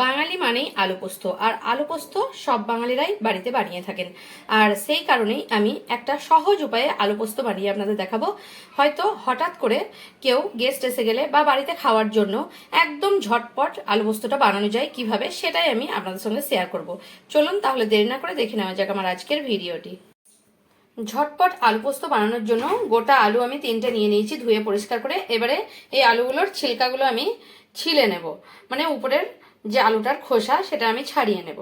বাঙালি মানেই আলু পোস্ত আর আলু পোস্ত সব বাঙালিরাই বাড়িতে বানিয়ে থাকেন। আর সেই কারণেই আমি একটা সহজ উপায়ে আলু পোস্ত বানিয়ে আপনাদের দেখাবো। হয়তো হঠাৎ করে কেউ গেস্ট এসে গেলে বা বাড়িতে খাওয়ার জন্য একদম ঝটপট আলু পোস্তটা বানানো যায় কীভাবে, সেটাই আমি আপনাদের সঙ্গে শেয়ার করব। চলুন তাহলে দেরি না করে দেখে নেওয়া যাক আমার আজকের ভিডিওটি। ঝটপট আলু পোস্ত বানানোর জন্য গোটা আলু আমি তিনটে নিয়ে নিয়েছি ধুয়ে পরিষ্কার করে। এবারে এই আলুগুলোর ছিলকাগুলো আমি ছিলে নেব। মানে উপরের যে আলুটার খোসা, সেটা আমি ছাড়িয়ে নেব।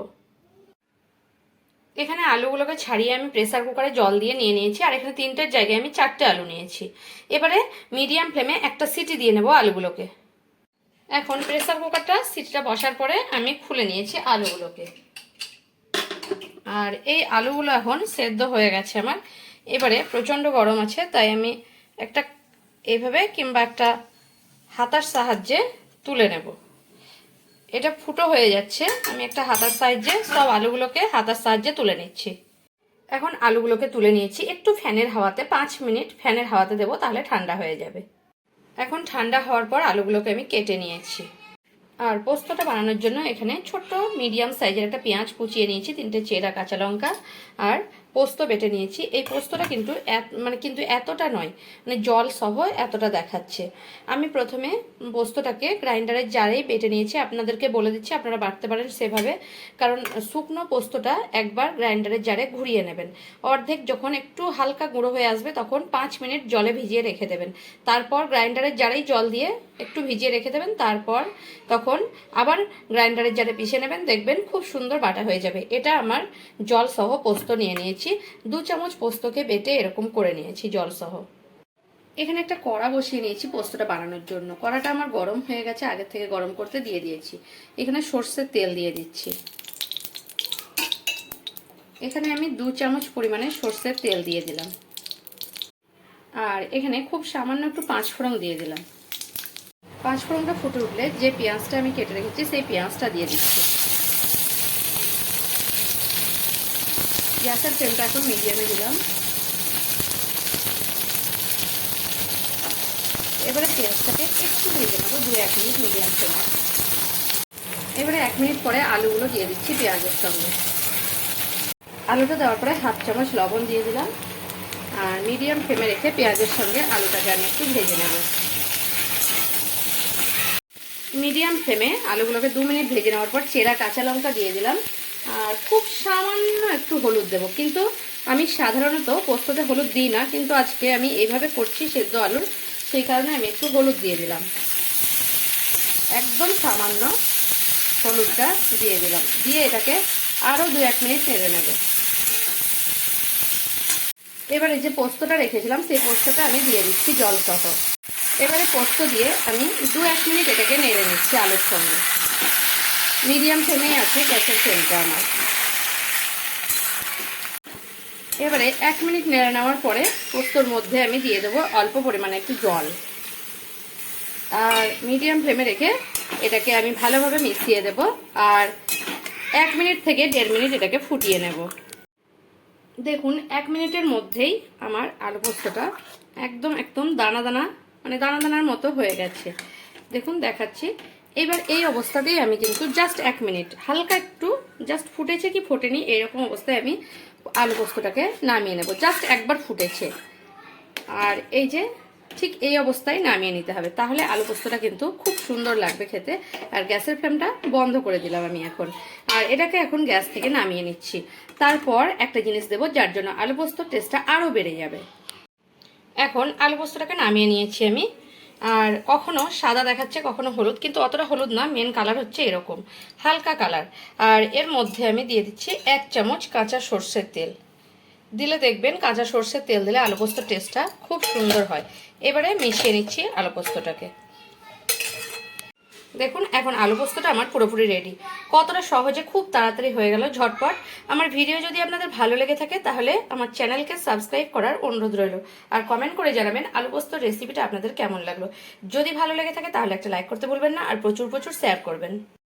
এখানে আলুগুলোকে ছাড়িয়ে আমি প্রেসার কুকারে জল দিয়ে নিয়ে নিয়েছি, আর এখানে তিনটের জায়গায় আমি চারটে আলু নিয়েছি। এবারে মিডিয়াম ফ্লেমে একটা সিটি দিয়ে নেব আলুগুলোকে। এখন প্রেসার কুকারটা, সিটিটা বসার পরে আমি খুলে নিয়েছি আলুগুলোকে। আর এই আলুগুলো এখন সেদ্ধ হয়ে গেছে আমার। এবারে প্রচণ্ড গরম আছে, তাই আমি একটা, এইভাবে কিংবা একটা হাতার সাহায্যে তুলে নেব। এটা ফুটো হয়ে যাচ্ছে। আমি একটা হাতার সাহায্যে সব আলুগুলোকে হাতার সাহায্যে তুলে নিচ্ছি। এখন আলুগুলোকে তুলে নিয়েছি। একটু ফ্যানের হাওয়াতে, পাঁচ মিনিট ফ্যানের হাওয়াতে দেবো, তাহলে ঠান্ডা হয়ে যাবে। এখন ঠান্ডা হওয়ার পর আলুগুলোকে আমি কেটে নিয়েছি। আর পোস্তটা বানানোর জন্য এখানে ছোট্ট, মিডিয়াম সাইজের একটা পেঁয়াজ কুচিয়ে নিয়েছি, তিনটে চেরা কাঁচা লঙ্কা আর পোস্ত বেটে নিয়েছি। এই পোস্তটা কিন্তু মানে কিন্তু এতটা নয় মানে জল সহ এতটা দেখাচ্ছে। আমি প্রথমে পোস্তটাকে গ্রাইন্ডারের জারেই বেটে নিয়েছি। আপনাদেরকে বলে দিচ্ছি, আপনারা বাড়তে পারেন সেভাবে। কারণ শুকনো পোস্তটা একবার গ্রাইন্ডারের জারে ঘুরিয়ে নেবেন। অর্ধেক যখন একটু হালকা গুঁড়ো হয়ে আসবে, তখন পাঁচ মিনিট জলে ভিজিয়ে রেখে দেবেন। তারপর গ্রাইন্ডারের জারেই জল দিয়ে একটু ভিজিয়ে রেখে দেবেন। তারপর তখন আবার গ্রাইন্ডারের জারে পিষে নেবেন। দেখবেন খুব সুন্দর বাটা হয়ে যাবে। এটা আমার জল সহ পোস্ত নিয়ে নিয়েছি। দু চামচ পোস্তকে বেটে এরকম করে নিয়েছি জলসহ। এখানে একটা কড়া বসিয়ে নিয়েছি পোস্তটা বানানোর জন্য। কড়াটা আমার গরম হয়ে গেছে, আগের থেকে গরম করতে দিয়ে দিয়েছি। এখানে সর্ষের তেল দিয়ে দিচ্ছি। এখানে আমি দু চামচ পরিমাণে সর্ষের তেল দিয়ে দিলাম। আর এখানে খুব সামান্য একটু পাঁচ ফোড়ন দিয়ে দিলাম। পাঁচ ফোড়নটা ফুটে উঠলে যে পেঁয়াজটা আমি কেটে রেখেছি, সেই পেঁয়াজটা দিয়ে দিচ্ছি। গ্যাসের ফ্লেমটা এখন মিডিয়ামে দিলাম। এবারে পেঁয়াজটাকে একটু ভেজে নেব, দু এক মিনিট মিডিয়াম ফ্লেমে। এবারে এক মিনিট পরে আলুগুলো দিয়ে দিচ্ছি পেঁয়াজের সঙ্গে। আলুটা দেওয়ার পরে হাফ চামচ লবণ দিয়ে দিলাম। আর মিডিয়াম ফ্লেমে রেখে পেঁয়াজের সঙ্গে আলুটাকে আমি একটু ভেজে নেব। মিডিয়াম ফ্লেমে আলুগুলোকে দু মিনিট ভেজে নেওয়ার পর চেরা কাঁচা লঙ্কা দিয়ে দিলাম। আর খুব সামান্য একটু হলুদ দেব। কিন্তু আমি সাধারণত পোস্ততে হলুদ দিই না, কিন্তু আজকে আমি এইভাবে করছি সেদ্ধ আলুর, সেই কারণে আমি একটু হলুদ দিয়ে দিলাম। একদম সামান্য হলুদটা দিয়ে দিলাম। দিয়ে এটাকে আরও দু এক মিনিট নেড়ে নেব। এবারে যে পোস্তটা রেখেছিলাম, সেই পোস্তটা আমি দিয়ে দিচ্ছি জল সহ এবারে পোস্ত দিয়ে আমি দু এক মিনিট এটাকে নেড়ে নিচ্ছি আলুর সঙ্গে। মিডিয়াম ফ্লেমেই আছে গ্যাসের ফ্লেমটা আমার। এবারে এক মিনিট নেড়ে নেওয়ার পরে পোস্তর মধ্যে আমি দিয়ে দেবো অল্প পরিমাণে একটু জল। আর মিডিয়াম ফ্লেমে রেখে এটাকে আমি ভালোভাবে মিশিয়ে দেব আর এক মিনিট থেকে দেড় মিনিট এটাকে ফুটিয়ে নেব। দেখুন, এক মিনিটের মধ্যেই আমার আলু পোস্তটা একদম একদম দানা দানা মানে দানা দানার মতো হয়ে গেছে। দেখুন, দেখাচ্ছি। এবার এই অবস্থাতেই আমি কিন্তু জাস্ট এক মিনিট, হালকা একটু জাস্ট ফুটেছে কি ফোটেনি, এরকম অবস্থায় আমি আলু পোস্তটাকে নামিয়ে নেব। জাস্ট একবার ফুটেছে। আর এই যে ঠিক এই অবস্থায় নামিয়ে নিতে হবে। তাহলে আলু পোস্তটা কিন্তু খুব সুন্দর লাগবে খেতে। আর গ্যাসের ফ্লেমটা বন্ধ করে দিলাম আমি এখন। আর এটাকে এখন গ্যাস থেকে নামিয়ে নিচ্ছি। তারপর একটা জিনিস দেবো, যার জন্য আলু পোস্তর টেস্টটা আরও বেড়ে যাবে। এখন আলু পোস্তটাকে নামিয়ে নিয়েছি আমি। আর কখনো সাদা দেখাচ্ছে, কখনো হলুদ, কিন্তু অতটা হলুদ না মেন কালার হচ্ছে এরকম, হালকা কালার আর এর মধ্যে আমি দিয়ে দিচ্ছি এক চামচ কাঁচা সর্ষের তেল। দিলে দেখবেন কাঁচা সর্ষের তেল দিলে আলু পোস্তর টেস্টটা খুব সুন্দর হয়। এবারে মিশিয়ে নিচ্ছি আলু পোস্তটাকে দেখুন, এখন আলু পোস্তটা আমার পুরোপুরি রেডি কতটা সহজে খুব তাড়াতাড়ি হয়ে গেল, ঝটপট। আমার ভিডিও যদি আপনাদের ভালো লেগে থাকে, তাহলে আমার চ্যানেলকে সাবস্ক্রাইব করার অনুরোধ রইল। আর কমেন্ট করে জানাবেন আলু পোস্তর রেসিপিটা আপনাদের কেমন লাগল। যদি ভালো লেগে থাকে, তাহলে একটা লাইক করতে ভুলবেন না, আর প্রচুর প্রচুর শেয়ার করবেন।